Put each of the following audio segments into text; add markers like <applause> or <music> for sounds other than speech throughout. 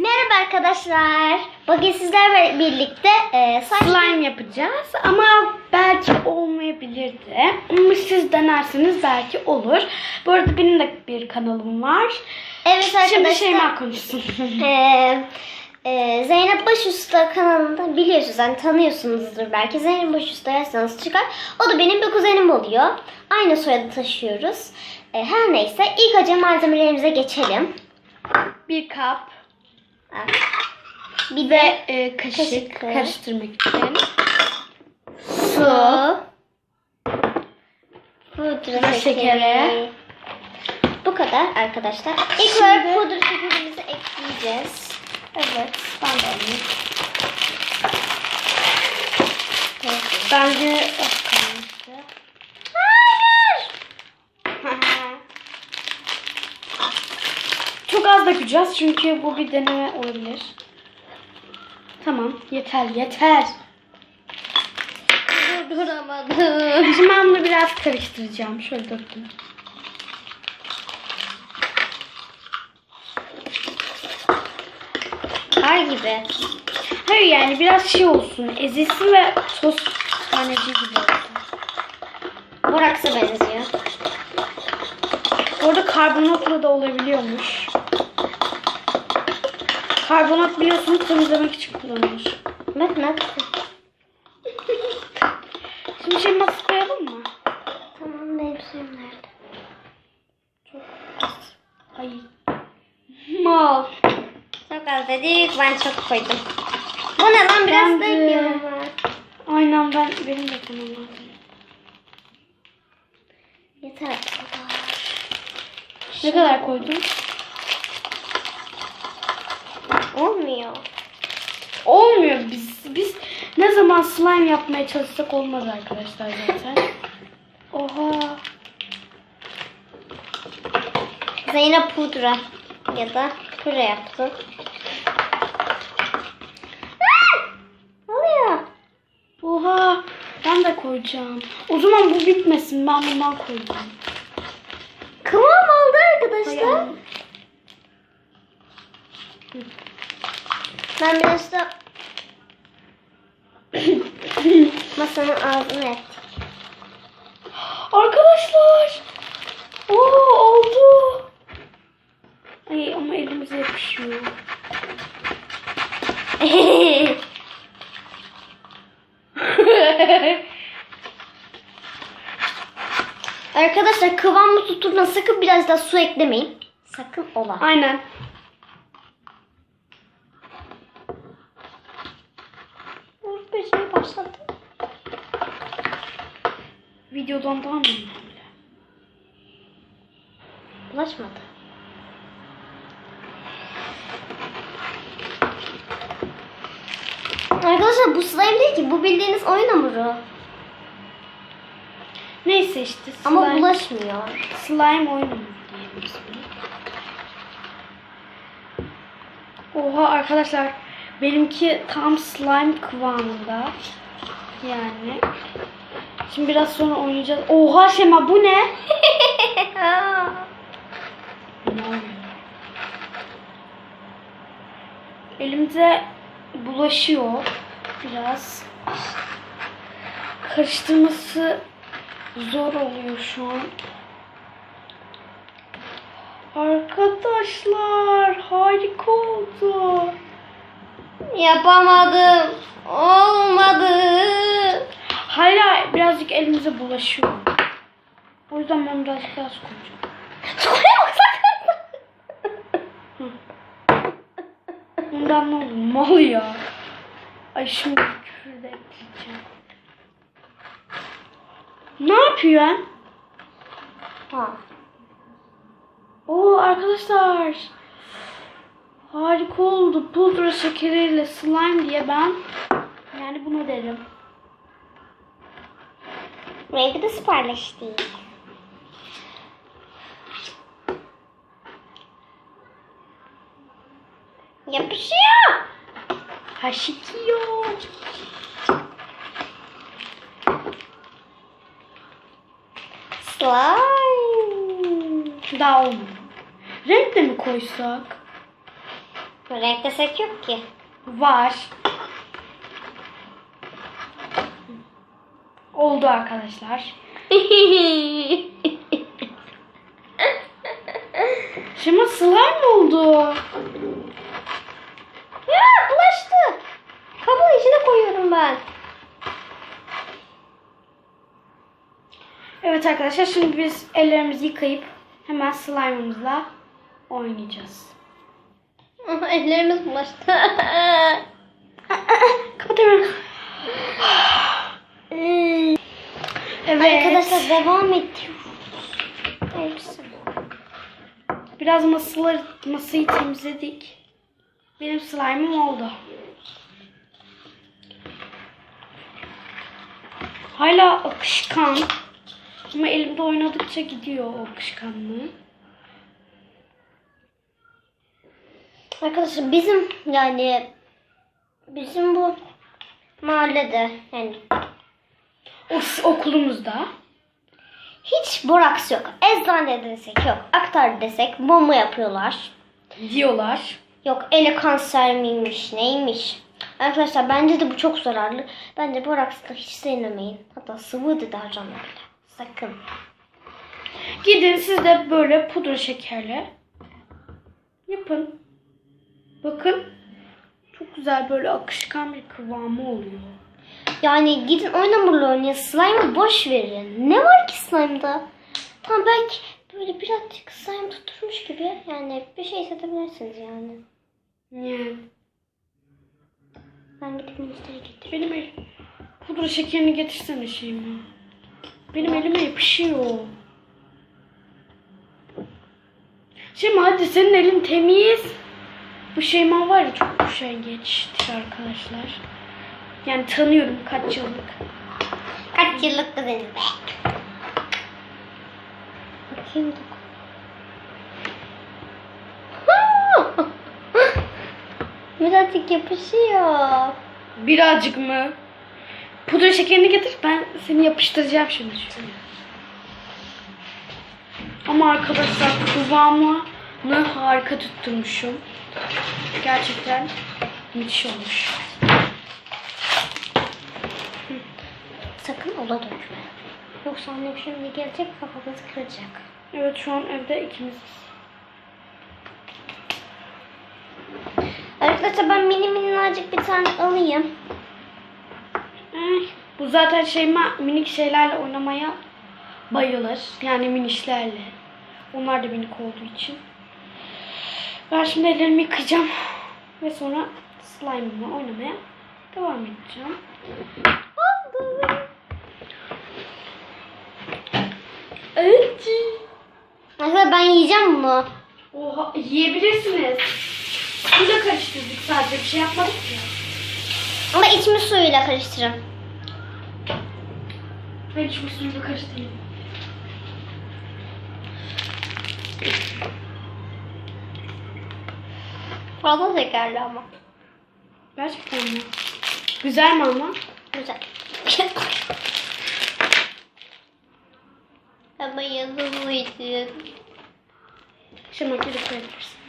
Merhaba arkadaşlar. Bugün sizlerle birlikte e, saç... slime yapacağız ama belki olmayabilir de. Ama siz denerseniz belki olur. Bu arada benim de bir kanalım var. Evet Şimdi arkadaşlar. Şeyma konuşsun. <laughs> e, e, Zeynep Başusta kanalında biliyorsunuz yani tanıyorsunuzdur belki. Zeynep Başusta yazsanız çıkar. O da benim bir kuzenim oluyor. Aynı soyadı taşıyoruz. E, her neyse ilk önce malzemelerimize geçelim. bir kap Bir de e, kaşık, Kaşık. karıştırmak için. su, pudra şekeri. şekeri. Bu kadar arkadaşlar. İlk Şimdi- olarak pudra şekerimizi ekleyeceğiz. Evet, ben de alayım. Bence az kalmıştı. Çok az dökeceğiz çünkü bu bir deneme olabilir. Tamam, yeter, yeter. Durduramadım. Şimdi ben bunu biraz karıştıracağım. Şöyle döktüm. Kar gibi. Hayır yani biraz şey olsun. Ezilsin ve sos taneci gibi olsun. Boraksa benziyor. Bu arada karbonatla da olabiliyormuş. Karbonat biliyorsunuz temizlemek için kullanılır. Bak nasıl? Şimdi şey masaya koyalım mı? Tamam benim suyum nerede? Çok az. Ay. Mal. Çok az dedik ben çok koydum. Bu ne lan biraz Ben da ekliyorum ben. Aynen ben benim de kanalım var. Yeter. Ne kadar koydun? Olmuyor. Olmuyor biz biz ne zaman slime yapmaya çalışsak olmaz arkadaşlar zaten. Oha. Zeynep pudra ya da pudra yaptı. Oha. Ben de koyacağım. O zaman bu bitmesin. Ben bundan koyacağım. Kıvam oldu arkadaşlar. Allah. Ben biraz da <coughs> masanın ağzını et. Arkadaşlar. Oo oldu. Ay ama elimize yapışıyor. <laughs> Arkadaşlar kıvamı tuttuğunda sakın biraz daha su eklemeyin. Sakın ola. Aynen. Başladı. Videodan daha mı önemli? Bulaşmadı. Arkadaşlar bu slime değil ki. Bu bildiğiniz oyun hamuru. Neyse işte. Slime, Ama bulaşmıyor. slime oyunu diyelim ismini. Oha arkadaşlar. Benimki tam slime kıvamında. Yani. Şimdi biraz sonra oynayacağız. Oha Şema bu ne? <laughs> Elimize bulaşıyor biraz. Karıştırması zor oluyor şu an. Arkadaşlar harika oldu. Yapamadım. Olmadı. Hayır birazcık elimize bulaşıyor. O yüzden ben birazcık daha su koyacağım. Bak sakın. Bundan ne oldu? Mal ya. Ay şimdi küfür de ekleyeceğim. Ne yapıyorsun? Ha. Oo arkadaşlar. Harika oldu. Pudra şekeriyle slime diye ben yani bunu derim. Rengi de süperleşti. Yapışıyor. Haşikiyo. Slime. Daha olmadı. Renk de mi koysak? Renk desek yok ki. Var. Oldu arkadaşlar. <laughs> Şimdi slime oldu. ya bulaştı. Kabın içine koyuyorum ben. Evet arkadaşlar şimdi biz ellerimizi yıkayıp hemen slime'ımızla oynayacağız. <laughs> Ellerimiz bulaştı. <laughs> Kapatıyorum. Evet. Arkadaşlar devam ediyoruz. Biraz masaları, masayı temizledik. Benim slime'ım oldu. Hala akışkan. Ama elimde oynadıkça gidiyor o akışkanlığı. Arkadaşlar bizim yani bizim bu mahallede yani O s- okulumuzda. hiç boraks yok. Eczane desek yok. Aktar desek bomba yapıyorlar. Diyorlar. Yok eli kanser miymiş neymiş. Arkadaşlar bence de bu çok zararlı. Bence boraksı da hiç denemeyin. Hatta sıvı deterjanla bile. Sakın. Gidin siz de böyle pudra şekerle yapın. Bakın. Çok güzel böyle akışkan bir kıvamı oluyor. Yani gidin oyun hamurlu oynayın. Slime'ı boş verin. Ne var ki slime'da? Tamam belki böyle birazcık slime tutturmuş gibi yani bir şey hissedebilirsiniz yani. Yani Ben gidip müşteri getireyim. benim el pudra şekerini getirsene Şeyma. Benim elime yapışıyor. Şeyma hadi senin elin temiz. Bu Şeyma var ya çok üşengeçtir arkadaşlar. Yani tanıyorum kaç yıllık. Kaç yıllık kızınız be? Bakayım da. <laughs> Birazcık yapışıyor. Birazcık mı? Pudra şekerini getir ben seni yapıştıracağım şimdi. Ama arkadaşlar kıvamını harika tutturmuşum. Gerçekten müthiş olmuş. Sakın ola dökme. Yoksa annem şimdi gelecek kafanızı kıracak. Evet şu an evde ikimiz. Arkadaşlar ben mini minnacık bir tane alayım. Eh, bu zaten Şeyma minik şeylerle oynamaya bayılır. Yani minişlerle. Onlar da minik olduğu için. Ben şimdi ellerimi yıkayacağım. Ve sonra slime'ımla oynamaya devam edeceğim. Evet. Arkadaşlar ben yiyeceğim bunu. Oha yiyebilirsiniz. Suyla karıştırdık sadece bir şey yapmadık ya. Ama içimi suyuyla karıştırın. Ben hiçbir suyla karıştırayım. Fazla şekerli ama. Gerçekten mi? Güzel mi ama? Güzel. <laughs> ama yazılıydı. Şimdi makinede koyabilirsin.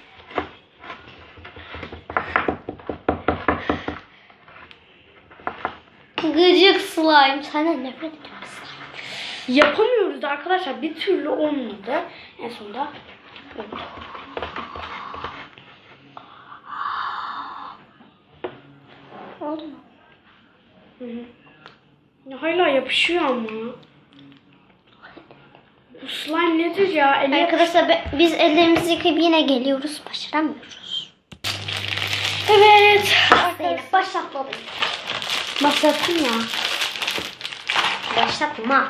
Gıcık slime. Senden nefret ediyorum slime. Yapamıyoruz arkadaşlar. Bir türlü olmadı. En sonunda. Oldu mu? Hı hı. Ya hala yapışıyor ama. Bu slime nedir ya? Ele Arkadaşlar be- biz ellerimizi yıkayıp yine geliyoruz. Başaramıyoruz. Evet. Zeynep başlatmalıyım. Başlattın ya. Başlatma.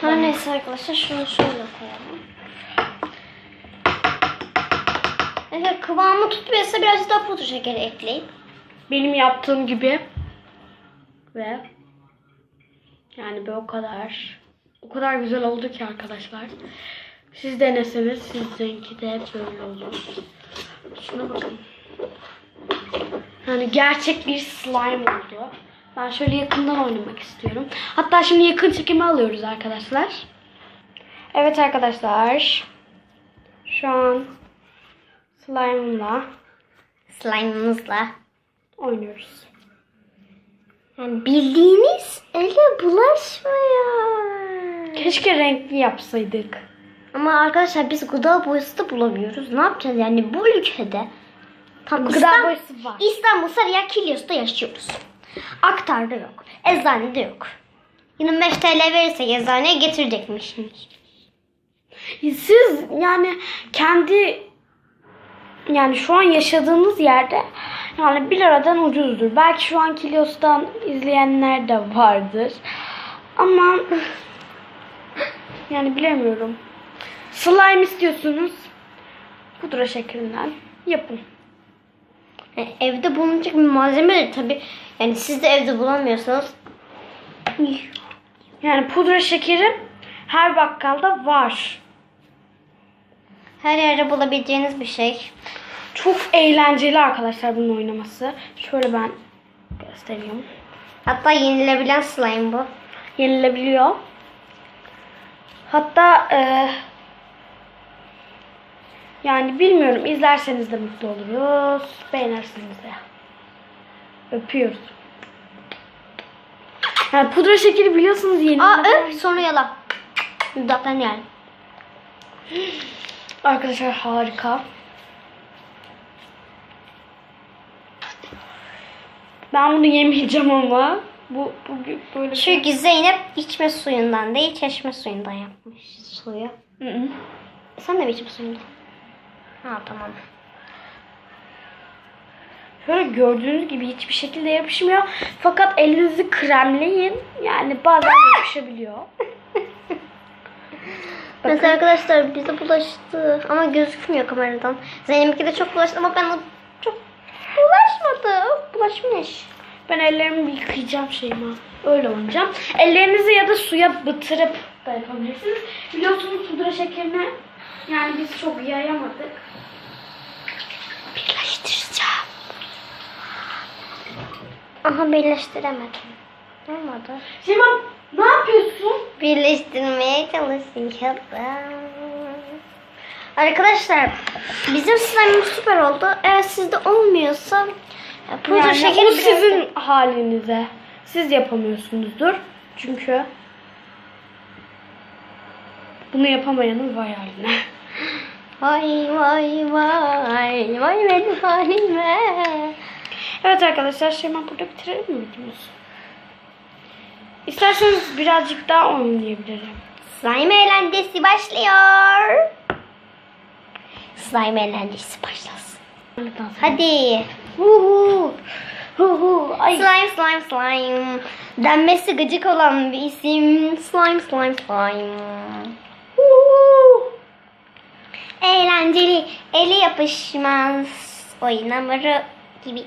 Her neyse arkadaşlar şunu şöyle koyalım. Evet kıvamı tutmuyorsa birazcık daha pudra şekeri ekleyin. Benim yaptığım gibi. Ve yani böyle o kadar. O kadar güzel oldu ki arkadaşlar. Siz deneseniz sizinki de böyle olur. Şuna bakın. Yani gerçek bir slime oldu. Ben şöyle yakından oynamak istiyorum. Hatta şimdi yakın çekimi alıyoruz arkadaşlar. Evet arkadaşlar. Şu an slime'la Slime'ımızla. Oynuyoruz. Yani bildiğiniz ele bulaşmıyor. Keşke renkli yapsaydık. Ama arkadaşlar biz gıda boyası da bulamıyoruz. Ne yapacağız yani bu ülkede? Tam Gıda İstanbul- boyası var. İstanbul Sarıyer Kilyos'ta yaşıyoruz. Aktar'da yok. Eczanede yok. 25 TL verirsek eczaneye getirecekmiş. Siz yani kendi yani şu an yaşadığınız yerde yani 1 liradan ucuzdur. Belki şu an Kilyos'tan izleyenler de vardır. Ama <laughs> yani bilemiyorum. Slime istiyorsunuz. Pudra şekerinden yapın. Yani evde bulunacak bir malzeme de tabii. Yani siz de evde bulamıyorsanız Yani pudra şekeri her bakkalda var. her yerde bulabileceğiniz bir şey. Çok eğlenceli arkadaşlar bunun oynaması. Şöyle ben göstereyim. Hatta yenilebilen slime bu. Yenilebiliyor. Hatta e, yani bilmiyorum izlerseniz de mutlu oluruz. Beğenirsiniz de. Öpüyoruz. Yani pudra şekeri biliyorsunuz yeni. Aa öp sonra yala. Dudaktan yani. Arkadaşlar harika. Ben bunu yemeyeceğim ama bu bugün böyle Çünkü Zeynep içme suyundan değil çeşme suyundan yapmış suyu. Hı hı. Sen de mi içme suyundan? Ha tamam. Şöyle gördüğünüz gibi hiçbir şekilde yapışmıyor. Fakat elinizi kremleyin. Yani bazen <laughs> yapışabiliyor. Mesela arkadaşlar bize bulaştı ama gözükmüyor kameradan. Zeynep'inki de çok bulaştı ama ben bulaşmadı. Bulaşmış. Ben ellerimi yıkayacağım Şeyma. Öyle oynayacağım. Ellerinizi ya da suya batırıp da yapabilirsiniz. Biliyorsunuz pudra şekerini yani biz çok yayamadık. Birleştireceğim. Aha birleştiremedim. Olmadı. Şeyma ne yapıyorsun? Birleştirmeye çalışıyorum. Arkadaşlar bizim slime'ımız süper oldu. Eğer sizde olmuyorsa e, pudra Yani şekeri o sizin halinize. Siz yapamıyorsunuzdur. Çünkü bunu yapamayanın vay haline. Vay vay vay vay benim halime. Evet arkadaşlar Şeyma burada bitirelim mi videomuzu? İsterseniz birazcık daha oynayabilirim. Slime eğlencesi başlıyor. Slime eğlencesi başlasın. Hadi. Huhu. Huhu. Ay. Slime slime slime. Denmesi gıcık olan bir isim. Slime slime slime. Huhu. Eğlenceli. Eli yapışmaz. Oyun hamuru gibi.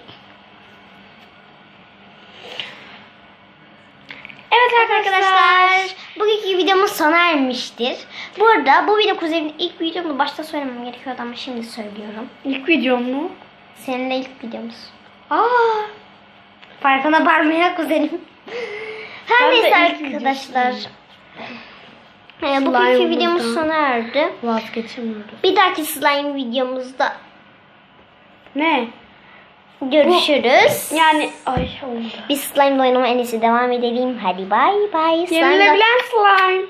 Evet Arkadaşlar bugünkü videomuz sona ermiştir. Bu arada bu video kuzenin ilk videomu başta söylemem gerekiyordu ama şimdi söylüyorum. İlk videom mu? Seninle ilk videomuz. Aa. Farkına varmayan kuzenim. Her Ben neyse arkadaşlar. Ee, bugünkü videomuz sona erdi. Vazgeçemiyoruz. Bir dahaki slime videomuzda Ne? Görüşürüz. Yani ay oldu. Biz slime oynama en iyisi devam edelim. Hadi bay bay. Slime'la- Yenilebilen slime.